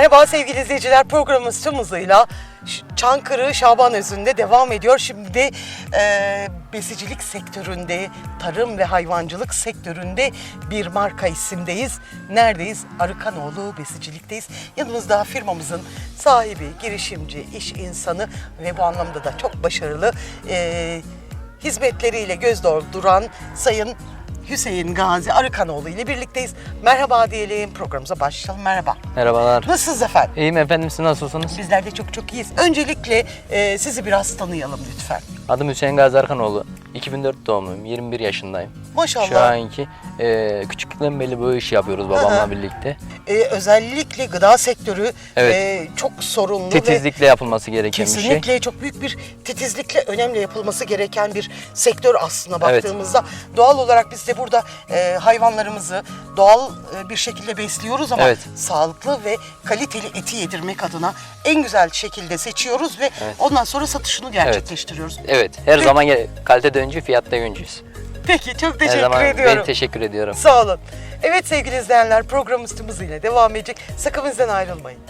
Merhaba sevgili izleyiciler programımız tüm hızıyla Çankırı Şaban Özü'nde devam ediyor. Şimdi e, besicilik sektöründe, tarım ve hayvancılık sektöründe bir marka isimdeyiz. Neredeyiz? Arıkanoğlu Besicilik'teyiz. Yanımızda firmamızın sahibi, girişimci, iş insanı ve bu anlamda da çok başarılı e, hizmetleriyle göz dolduran Sayın Hüseyin Gazi Arıkanoğlu ile birlikteyiz. Merhaba diyelim programımıza başlayalım. Merhaba. Merhabalar. Nasılsınız efendim? İyiyim efendim siz nasılsınız? Bizler de çok çok iyiyiz. Öncelikle e, sizi biraz tanıyalım lütfen. Adım Hüseyin Gazi Arkanoğlu. 2004 doğumluyum. 21 yaşındayım. Maşallah. Şu anki e, küçüklükten beri bu işi yapıyoruz babamla birlikte. E, özellikle gıda sektörü Evet. e, çok sorunlu ve Titizlikle yapılması gereken bir şey. kesinlikle çok büyük bir titizlikle önemli yapılması gereken bir sektör aslında Evet. baktığımızda. Doğal olarak biz de burada e, hayvanlarımızı doğal e, bir şekilde besliyoruz ama Evet. sağlıklı ve kaliteli eti yedirmek adına en güzel şekilde seçiyoruz ve ondan sonra satışını gerçekleştiriyoruz. Evet her zaman gel- kalitede öncü fiyatta öncüyüz. Peki çok Her teşekkür zaman ediyorum. ben teşekkür ediyorum. Sağ olun. Evet sevgili izleyenler programımız hızıyla devam edecek. Sakın bizden ayrılmayın.